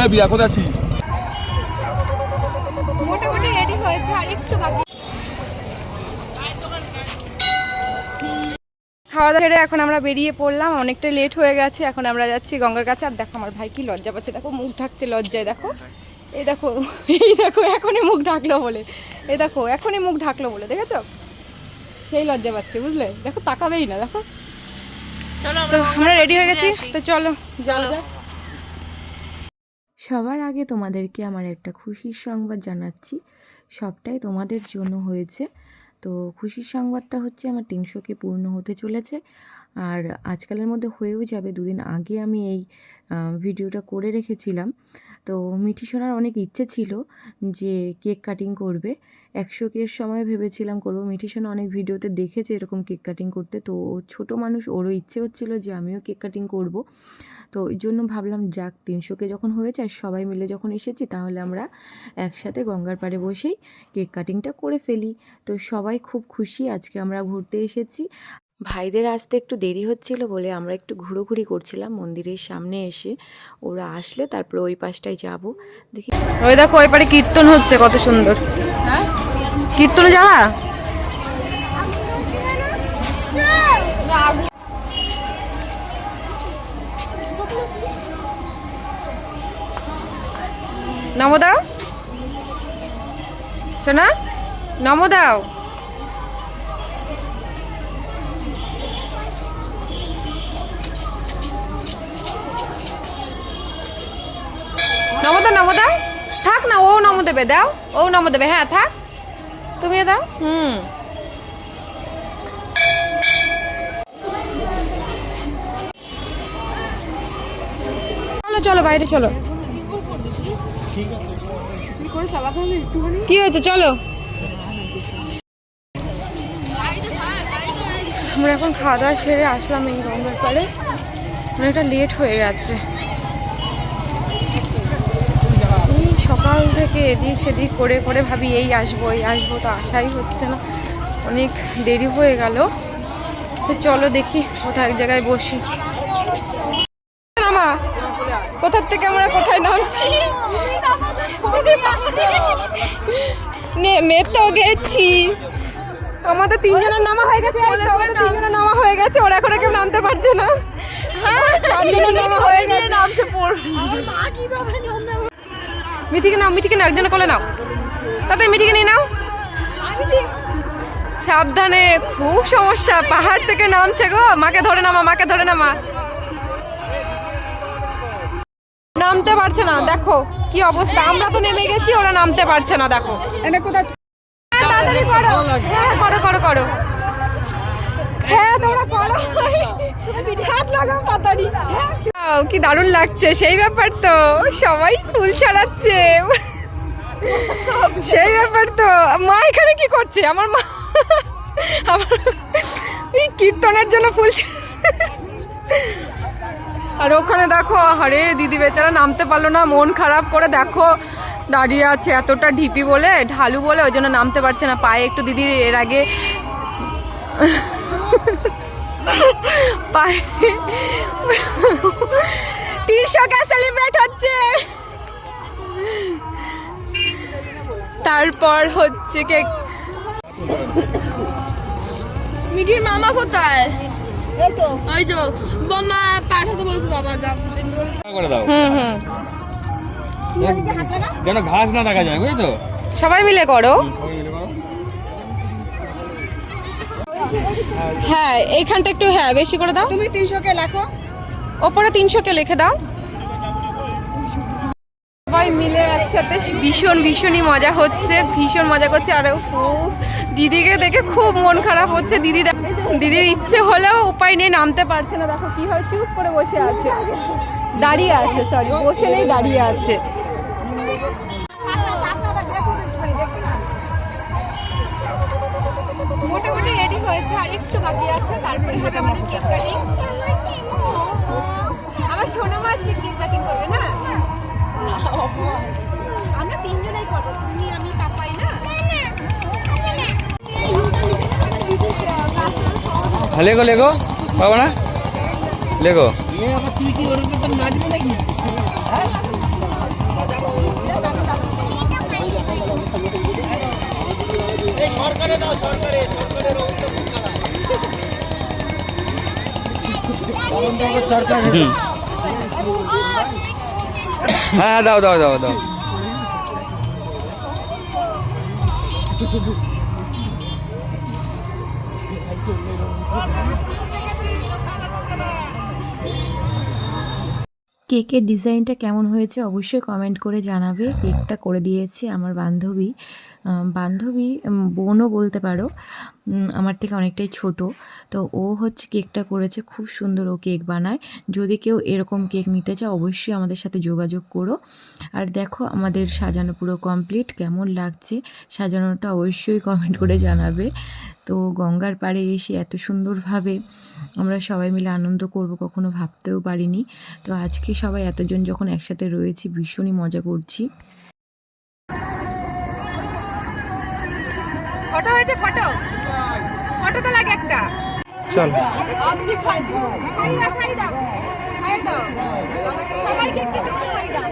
এ বিয়া কোথায় আছিস? মোটামুটি রেডি হয়েছে আর একটু বাকি। খাওয়া দাওয়া সেরে এখন আমরা বেরিয়ে পড়লাম অনেকটা লেট হয়ে গেছে এখন আমরা যাচ্ছি গঙ্গার কাছে। আর দেখো আমার ভাই কি লজ্জা পাচ্ছে দেখো মুখ ঢাকছে লজ্জায় দেখো। এই দেখো এই দেখো এখনই মুখ ঢাকলো বলে। এই দেখো এখনই মুখ ঢাকলো বলে দেখেছ? সেই লজ্জা পাচ্ছে বুঝলে? দেখো তাকাবেই না দেখো। তো আমরা রেডি হয়ে গেছি তো চলো চলো। সবার আগে তোমাদেরকে আমার একটা খুশির সংবাদ জানাচ্ছি। সবটাই তোমাদের জন্য হয়েছে। তো খুশির সংবাদটা হচ্ছে আমার তিনশোকে পূর্ণ হতে চলেছে। আর আজকালের মধ্যে হয়েও যাবে। দুদিন আগে আমি এই ভিডিওটা করে রেখেছিলাম। তো মিঠি সোনার অনেক ইচ্ছে ছিল যে কেক কাটিং করবে। একশো কের সময় ভেবেছিলাম করব। মিঠি সোনা অনেক ভিডিওতে দেখেছে এরকম কেক কাটিং করতে। তো ছোট মানুষ ওরও ইচ্ছে হচ্ছিল যে আমিও কেক কাটিং করব। তো ওই জন্য ভাবলাম, যাক তিনশোকে যখন হয়েছে আর সবাই মিলে যখন এসেছি, তাহলে আমরা একসাথে গঙ্গার পাড়ে বসেই কেক কাটিংটা করে ফেলি। তো সবাই খুব খুশি, আজকে আমরা ঘুরতে এসেছি। ভাইদের আসতে একটু দেরি হচ্ছিল বলে আমরা একটু ঘুরোঘুরি করছিলাম মন্দিরের সামনে এসে। ওরা আসলে তারপরে ওই পাশটায় যাব। দেখি ওই দেখো ওই পারে কীর্তন হচ্ছে কত সুন্দর। কীর্তনে যাওয়া নমো দাও। শোনা নমো দাও। নমো দাও নমো দাও থাক না, ও নমো দেবে দাও। ও নমো দেবে হ্যাঁ থাক। তুমিও দাও, হুম। চলো চলো, বাইরে চলো। কি হয়েছে, চলো। আমরা এখন খাওয়া দাওয়া সেরে আসলাম এই গঙ্গার পাড়ে। অনেকটা লেট হয়ে গেছে। সকাল থেকে এদিক সেদিক করে করে ভাবি এই আসব এই আসব। তো আশাই হচ্ছে না। অনেক দেরি হয়ে গেল। তো চলো দেখি কোথায় এক জায়গায় বসি। নামা কোথার থেকে আমরা কোথায় নামছি? নেমে তো গেছি। আমাদের তিনজনের নামা হয়ে গেছে তিনজনের নামা হয়ে গেছে। ওরা এখন কেউ নামতে পারছে না। চারজনের নামা হয়ে গেছে। নামছে মিঠিকে নাও মিঠিকে নাও একজনে কোলে নাও তাতে মিঠিকে নিয়ে নাও সাবধানে খুব সমস্যা পাহাড় থেকে নামছে গো মাকে ধরে নামা মাকে ধরে নামা নামতে পারছে না দেখো কি অবস্থা আমরা তো নেমে গেছি ওরা নামতে পারছে না দেখো হ্যাঁ, তাড়াতাড়ি করো হ্যাঁ করো করো করো হ্যাঁ তোমরা করো হাত লাগাও তাড়াতাড়ি হ্যাঁ। কি দারুণ লাগছে। সেই ব্যাপার তো। সবাই ফুল ছড়াচ্ছে। সেই ব্যাপার তো। মা এখানে কি করছে? আমার মা এই কীর্তনের জন্য ফুল আর ওখানে দেখো আরে দিদি বেচারা নামতে পারল না, মন খারাপ করে দেখো, দাঁড়িয়ে আছে এতটা ঢিপি বলে, ঢালু বলে, ওই জন্য নামতে পারছে না, পায়ে একটু দিদির এর আগে তিনশো কে সেলিব্রেট হচ্ছে। তারপর হচ্ছে কে মিঠির মামা কোথায়? ওই তো বাবা পাঠাতে বলছে বাবা যা করে দাও। হুম হুম। যেন ঘাস না দেখা যায় বুঝেছ? সবাই মিলে করো। সবাই মিলে হ্যাঁ এইখানটা একটু হ্যাঁ বেশি করে দাও। তুমি তিনশো কে লেখো। ওপরে তিনশো কে লিখে দাও। সবাই মিলে একসাথে ভীষণ ভীষণই মজা হচ্ছে ভীষণ মজা করছে। আর দিদিকে দেখে খুব মন খারাপ হচ্ছে। দিদি দেখ- দিদির ইচ্ছে হলেও উপায় নেই নামতে পারছে না। দেখো কি হয় চুপ করে বসে আছে। দাঁড়িয়ে আছে সরি বসে নেই দাঁড়িয়ে আছে। হয়েছে আর একটু বাকি আছে তারপরে হবে আমাদের কেক কাটিং আমার সোনা মাছ কেক কাটিং করবে না? আমরা তিনজনেই করব তুমি আমি না? হ্যাঁ, লেগো লেগো পাবো না? লেগো। সরকারে দাও সরকারে সরকারের অবস্থা। হ্যাঁ দাও দাও দাও দাও। কেকের ডিজাইনটা কেমন হয়েছে অবশ্যই কমেন্ট করে জানাবে। কেকটা করে দিয়েছে আমার বান্ধবী। বান্ধবী বোনও বলতে পারো আমার থেকে অনেকটাই ছোট। তো ও হচ্ছে কেকটা করেছে, খুব সুন্দর ও কেক বানায়। যদি কেউ এরকম কেক নিতে চায়, অবশ্যই আমাদের সাথে যোগাযোগ করো। আর দেখো, আমাদের সাজানো পুরো কমপ্লিট কেমন লাগছে সাজানোটা অবশ্যই কমেন্ট করে জানাবে। তো গঙ্গার পাড়ে এসে এত সুন্দরভাবে আমরা সবাই মিলে আনন্দ করব, কখনো ভাবতেও পারিনি। তো আজকে সবাই এতজন যখন একসাথে রয়েছি, ভীষণই মজা করছি। ফটো হয়েছে ফটো? ফটো তো লাগে একটা। চল। আজকে খাই দাও। খাই দাও খাই দাও। খাই দাও। সবাইকে একটু খাই দাও।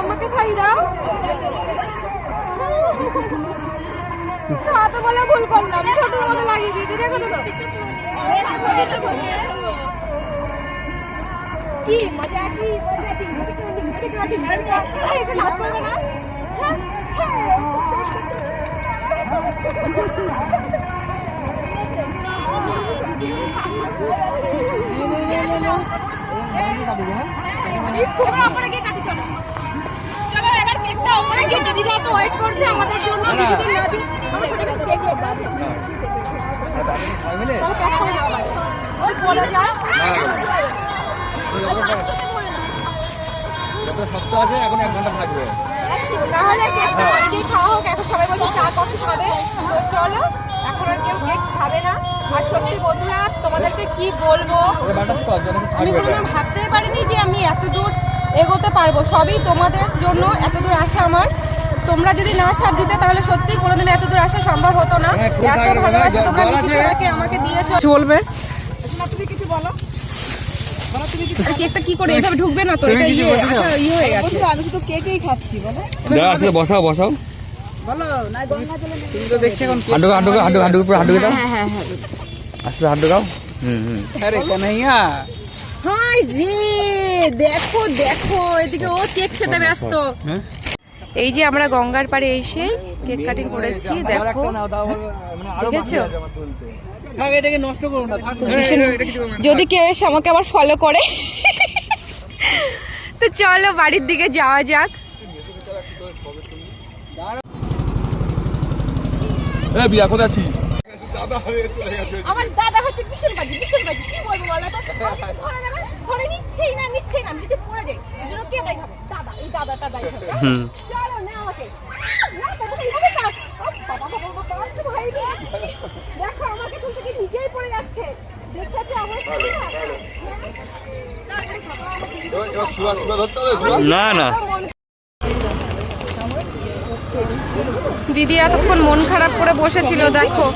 আমাকে খাই দাও। তো বলে ভুল করলাম। ছোটোর মতো লাগিয়ে দিয়েছি। দেখো তো। কি মজা কি মজা কি মজা কি নাচ করবে না হ্যাঁ গিয়ে কাটি চলো চলো এবার কেকটা ওপরে গিয়ে দিদিরা তো ওয়েট করছে আমাদের জন্য দিদি না দিই আমরা কেক কেক আছে ওই বলে যায় যত শক্ত আছে এখন এক ঘণ্টা থাকবে। কেকটা খাওয়া হোক এখন সবাই বলছে চা কফি খাবে। তো চলো এখন আর কেউ কেক খাবে না। আর সত্যি বন্ধুরা তোমাদেরকে কি বলব? আমি ভাবতেই পারিনি যে আমি এত দূর এগোতে পারব। সবই তোমাদের জন্য এত দূর আসা আমার। তোমরা যদি না সাথ দিতে তাহলে সত্যি কোনোদিন এত দূর আসা সম্ভব হতো না। হ্যাঁ, এত ভালো, ভালোবাসা তোমরা? আমাকে দিয়েছ। আর কেকটা কি করে? এভাবে ঢুকবে না তো? এটা ইয়ে আচ্ছা, ইয়ে হয়ে গেছে। আমি শুধু কেকেই খাচ্ছি বলো। দাঁড়া আসলে বসাও বসাও। হাঁটু হাঁটু হাঁটু হাঁটু উপরে হাঁটু দাও হ্যাঁ হ্যাঁ হ্যাঁ আসলে হাঁটু দাও হুম হুম। হাই রে দেখো দেখো এদিকে ও কেক খেতে ব্যস্ত। হ্যাঁ? এই যে আমরা গঙ্গার পাড়ে এসে কেক কাটিং করেছি দেখো। দেখেছ? যদি কেউ এসে আমাকে আবার ফলো করে। তো চলো বাড়ির দিকে যাওয়া যাক। বিয়া কোথায় আছিস? আমার দাদা হচ্ছে ভীষণ বাজি ভীষণ বাজি কি বলব বলো তো? ধরে নিচ্ছেই না নিচ্ছেই না। আমি যদি পড়ে যাই এই কে দায় দাদা এই দাদাটা দায় চলো না আমাকে না দাদা এইভাবে কাজ ও বাবা বাবা বাবা বাবা, তো দেখো আমাকে তুমি থেকে নিজেই পড়ে যাচ্ছে। দেখতে অবস্থা না না। দিদি এতক্ষণ মন খারাপ করে বসেছিল দেখো।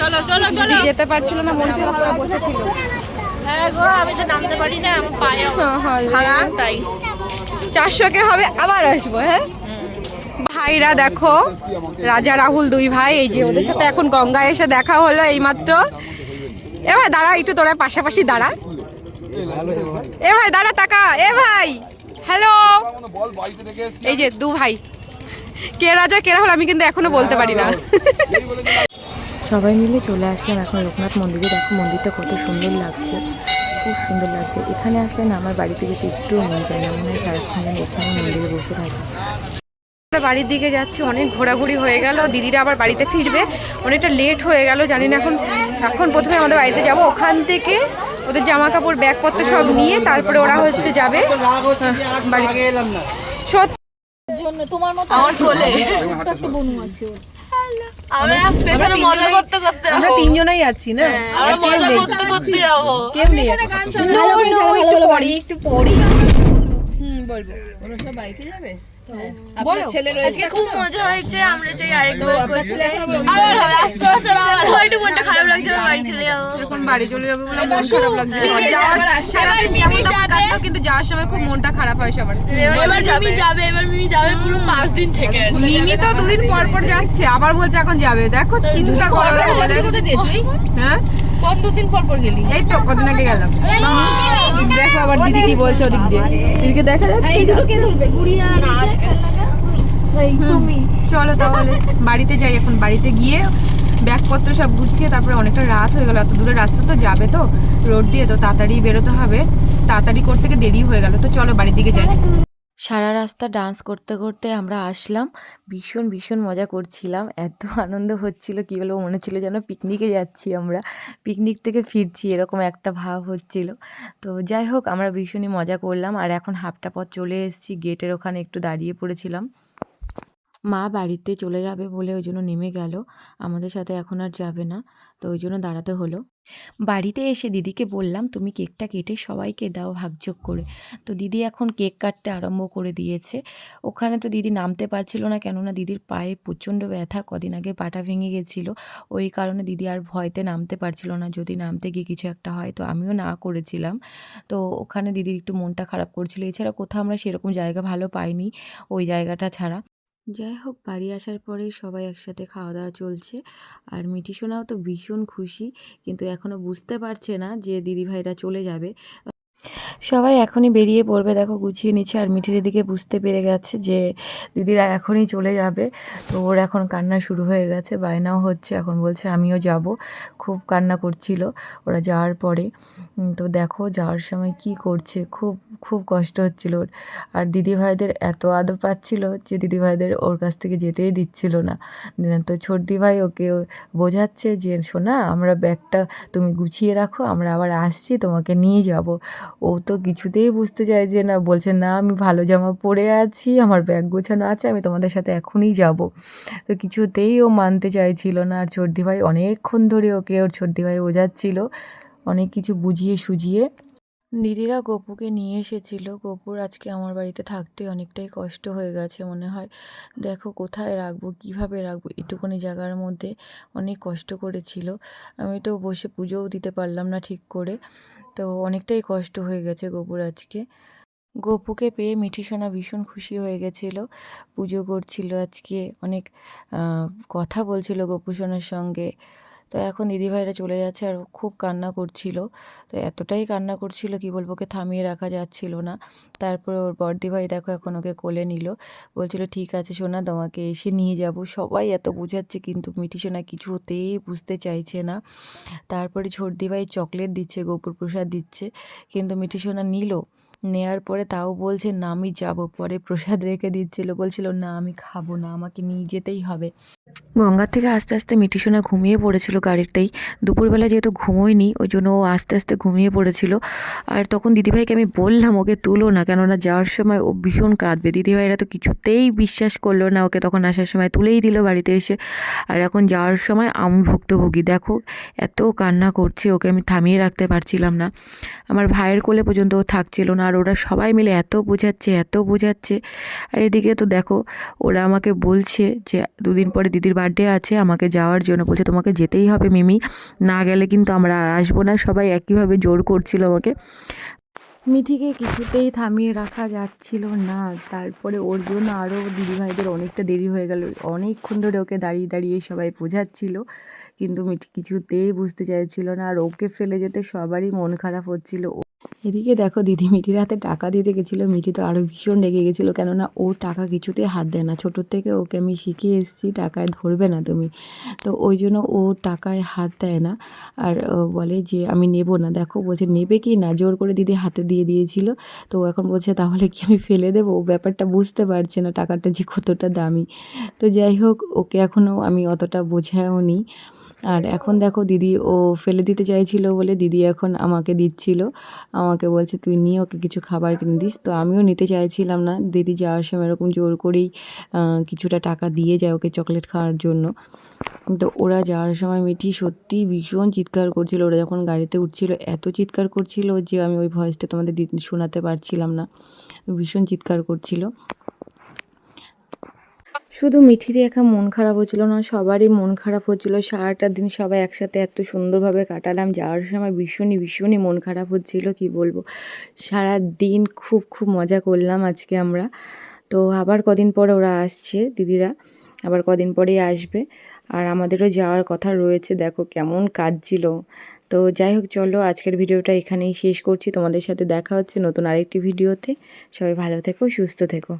চলো চলো চলো। যেতে পারছিল না মন খারাপ করে বসেছিল। হ্যাঁ গো আমি তো নামতে পারি না আমার পায়ে ভাঙা তাই। চারশো কে হবে আবার আসব হ্যাঁ? ভাইরা দেখো, রাজা রাহুল দুই ভাই, এই যে ওদের সাথে এখন গঙ্গা এসে দেখা হলো এইমাত্র। এ ভাই দাঁড়া, একটু তোরা পাশাপাশি দাঁড়া। এ ভাই দাঁড়া টাকা এ ভাই, হ্যালো। এই যে দু ভাই। কে রাজা, কে রাহুল, আমি কিন্তু এখনও বলতে পারি না। সবাই মিলে চলে আসলাম এখন লোকনাথ মন্দিরে। দেখো, মন্দিরটা কত সুন্দর লাগছে। খুব সুন্দর লাগছে। এখানে আসলে না, আমার বাড়িতে যেতে একটুও মন যায় না। মনে হয় সারাক্ষণ এখানে মন্দিরে বসে থাকি। আমরা বাড়ির দিকে যাচ্ছি অনেক ঘোরাঘুরি হয়ে গেল দিদিরা আবার বাড়িতে ফিরবে অনেকটা লেট হয়ে গেল জানি না এখন এখন প্রথমে আমাদের বাড়িতে যাব ওখান থেকে ওদের জামা কাপড় ব্যাগপত্র সব নিয়ে তারপরে ওরা হচ্ছে যাবে বাড়িতে সত্যি আমার কোলে আমরা পেছনে মজা করতে করতে আমরা তিনজনেই আছি না যাব একটু পরি একটু পরি হুম বলব বলো ছেলে আজকে খুব মজা হয়েছে আমরা চাই আরেকবার করতে আবার হবে আস্তে আস্তে আবার একটু মনটা খারাপ লাগছে বাড়ি চলে যাব। বাড়ি চলে যাবে বলে মন খারাপ লাগছে। যাওয়ার মিমি যাবে। কিন্তু যাওয়ার সময় খুব মনটা খারাপ হয় সবার। এবার মিমি যাবে। এবার মিমি যাবে পুরো পাঁচ দিন থেকে। মিমি তো দুদিন পর পর যাচ্ছে আবার বলছে এখন যাবে। দেখো চিন্তা করো হ্যাঁ? কত দুদিন পর পর গেলি? এই তো কদিন আগে গেলাম। দেখো আবার দিদি কি বলছে ওদিক দিয়ে? দিদিকে দেখা যাচ্ছে চলো তাহলে বাড়িতে যাই এখন। বাড়িতে গিয়ে ব্যাগপত্র সব গুছিয়ে তারপরে অনেকটা রাত হয়ে গেল। এত দূরে রাস্তা তো যাবে তো রোড দিয়ে তো তাড়াতাড়ি বেরোতে হবে। তাড়াতাড়ি করতে গিয়ে দেরি হয়ে গেল। তো চলো বাড়ির দিকে যাই। সারা রাস্তা ডান্স করতে করতে আমরা আসলাম। ভীষণ ভীষণ মজা করছিলাম। এত আনন্দ হচ্ছিল, কী বলব, মনে হচ্ছিল যেন পিকনিকে যাচ্ছি আমরা। পিকনিক থেকে ফিরছি, এরকম একটা ভাব হচ্ছিল। তো যাই হোক, আমরা ভীষণই মজা করলাম। আর এখন হাফটা পথ চলে এসেছি, গেটের ওখানে একটু দাঁড়িয়ে পড়েছিলাম। মা বাড়িতে চলে যাবে বলে ওই জন্য নেমে গেল। আমাদের সাথে এখন আর যাবে না, তো ওই জন্য দাঁড়াতে হলো। বাড়িতে এসে দিদিকে বললাম, তুমি কেকটা কেটে সবাইকে দাও ভাগযোগ করে। তো দিদি এখন কেক কাটতে আরম্ভ করে দিয়েছে। ওখানে তো দিদি নামতে পারছিল না, কেননা দিদির পায়ে প্রচণ্ড ব্যথা, কদিন আগে পাটা ভেঙে গেছিল। ওই কারণে দিদি আর ভয়তে নামতে পারছিল না, যদি নামতে গিয়ে কিছু একটা হয়, তো আমিও না করেছিলাম। তো ওখানে দিদির একটু মনটা খারাপ করছিল। এছাড়া কোথাও আমরা সেরকম জায়গা ভালো পাইনি, ওই জায়গাটা ছাড়া। যাই হোক, বাড়ি আসার পরেই সবাই একসাথে খাওয়া দাওয়া চলছে। আর মিঠি সোনাও তো ভীষণ খুশি, কিন্তু এখনও বুঝতে পারছে না যে দিদিভাইরা চলে যাবে। সবাই এখনই বেরিয়ে পড়বে। দেখো গুছিয়ে নিচ্ছে আর মিঠির দিকে বুঝতে পেরে গেছে যে দিদিরা এখনই চলে যাবে। তো ওর এখন কান্না শুরু হয়ে গেছে, বায়নাও হচ্ছে, এখন বলছে আমিও যাব। খুব কান্না করছিল ওরা যাওয়ার পরে। তো দেখো যাওয়ার সময় কি করছে, খুব খুব কষ্ট হচ্ছিল ওর। আর দিদিভাইদের এত আদর পাচ্ছিল যে দিদিভাইদের ওর কাছ থেকে যেতেই দিচ্ছিল না। তো দিভাই ওকে বোঝাচ্ছে যে, শোনা, আমরা ব্যাগটা তুমি গুছিয়ে রাখো, আমরা আবার আসছি, তোমাকে নিয়ে যাব। ও তো কিছুতেই বুঝতে চাই যে না, বলছে, না, আমি ভালো জামা পরে আছি, আমার ব্যাগ গোছানো আছে, আমি তোমাদের সাথে এখনই যাব। তো কিছুতেই ও মানতে চাইছিল না। আর চর্দি ভাই অনেকক্ষণ ধরে ওকে, ওর চর্দি ভাই বোঝাচ্ছিল, অনেক কিছু বুঝিয়ে সুঝিয়ে দিদিরা গপুকে নিয়ে এসেছিল। গপুর আজকে আমার বাড়িতে থাকতে অনেকটাই কষ্ট হয়ে গেছে মনে হয়। দেখো কোথায় রাখব, কীভাবে রাখব, এটুকুনি জায়গার মধ্যে অনেক কষ্ট করেছিল। আমি তো বসে পুজোও দিতে পারলাম না ঠিক করে। তো অনেকটাই কষ্ট হয়ে গেছে গপুর আজকে। গপুকে পেয়ে মিঠি সোনা ভীষণ খুশি হয়ে গেছিল। পুজো করছিল আজকে, অনেক কথা বলছিল গপু সোনার সঙ্গে। তো এখন দিদিভাইরা চলে যাচ্ছে আর খুব কান্না করছিল। তো এতটাই কান্না করছিল কি বলব, ওকে থামিয়ে রাখা যাচ্ছিল না। তারপর ওর বড়দি ভাই দেখো এখন ওকে কোলে নিল। বলছিল, ঠিক আছে সোনা, তোমাকে এসে নিয়ে যাব। সবাই এত বোঝাচ্ছে, কিন্তু মিঠি সোনা কিছুতেই বুঝতে চাইছে না। তারপরে ছোটদি ভাই চকলেট দিচ্ছে গোপুর প্রসাদ দিচ্ছে, কিন্তু মিঠি সোনা নিল। নেয়ার পরে তাও বলছে, না, আমি যাব। পরে প্রসাদ রেখে দিচ্ছিল, বলছিল, না, আমি খাব না, আমাকে নিয়ে যেতেই হবে। গঙ্গার থেকে আস্তে আস্তে মিঠি সোনা ঘুমিয়ে পড়েছিল গাড়িতেই। দুপুরবেলা যেহেতু ঘুমোয়নি, ওই জন্য ও আস্তে আস্তে ঘুমিয়ে পড়েছিল। আর তখন দিদিভাইকে আমি বললাম, ওকে তুলো না, কেননা যাওয়ার সময় ও ভীষণ কাঁদবে। দিদিভাইরা তো কিছুতেই বিশ্বাস করল না, ওকে তখন আসার সময় তুলেই দিল বাড়িতে এসে। আর এখন যাওয়ার সময় আমি ভুক্তভোগী। দেখো, এত কান্না করছে, ওকে আমি থামিয়ে রাখতে পারছিলাম না। আমার ভাইয়ের কোলে পর্যন্ত ও থাকছিল না। আর ওরা সবাই মিলে এত বোঝাচ্ছে এত বোঝাচ্ছে। আর এদিকে তো দেখো, ওরা আমাকে বলছে যে, দুদিন পরে দিদির বার্থডে আছে, আমাকে যাওয়ার জন্য বলছে, তোমাকে যেতেই হবে মিমি। না গেলে কিন্তু আমরা আর আসব না। সবাই একইভাবে জোর করছিল আমাকে। মিঠিকে কিছুতেই থামিয়ে রাখা যাচ্ছিল না। তারপরে ওর জন্য আরও দিদিভাইদের অনেকটা দেরি হয়ে গেল। অনেকক্ষণ ধরে ওকে দাঁড়িয়ে দাঁড়িয়ে সবাই বোঝাচ্ছিল, কিন্তু মিঠি কিছুতেই বুঝতে চাইছিল না। আর ওকে ফেলে যেতে সবারই মন খারাপ হচ্ছিল। এদিকে দেখো দিদি মিঠির হাতে টাকা দিতে গেছিল মিঠি তো আরও ভীষণ রেগে গেছিল, কেননা ও টাকা কিছুতেই হাত দেয় না। ছোটোর থেকে ওকে আমি শিখিয়ে এসেছি, টাকায় ধরবে না তুমি। তো ওই জন্য ও টাকায় হাত দেয় না। আর বলে যে, আমি নেব না। দেখো বলছে, নেবে কি না? জোর করে দিদি হাতে দিয়ে দিয়েছিল। তো এখন বলছে, তাহলে কি আমি ফেলে দেবো? ও ব্যাপারটা বুঝতে পারছে না টাকাটা যে কতটা দামি। তো যাই হোক, ওকে এখনও আমি অতটা বোঝাও নি। আর এখন দেখো দিদি ও ফেলে দিতে চাইছিল বলে দিদি এখন আমাকে দিচ্ছিল। আমাকে বলছে, তুই নিয়ে ওকে কিছু খাবার কিনে দিস। তো আমিও নিতে চাইছিলাম না। দিদি যাওয়ার সময় এরকম জোর করেই কিছুটা টাকা দিয়ে যায় ওকে চকলেট খাওয়ার জন্য। তো ওরা যাওয়ার সময় মিঠি সত্যি ভীষণ চিৎকার করছিল। ওরা যখন গাড়িতে উঠছিল, এত চিৎকার করছিল যে আমি ওই ভয়েসটা তোমাদের শোনাতে পারছিলাম না। ভীষণ চিৎকার করছিল। শুধু মিঠিরই একা মন খারাপ হচ্ছিল না, সবারই মন খারাপ হচ্ছিল। সারাটা দিন সবাই একসাথে এত সুন্দরভাবে কাটালাম, যাওয়ার সময় ভীষণই ভীষণই মন খারাপ হচ্ছিল, কি বলব। সারা দিন খুব খুব মজা করলাম আজকে আমরা। তো আবার কদিন পরে ওরা আসছে, দিদিরা। আবার কদিন পরেই আসবে। আর আমাদেরও যাওয়ার কথা রয়েছে, দেখো কেমন কাজ ছিল তো যাই হোক, চলো আজকের ভিডিওটা এখানেই শেষ করছি। তোমাদের সাথে দেখা হচ্ছে নতুন আরেকটি ভিডিওতে। সবাই ভালো থেকো, সুস্থ থেকো।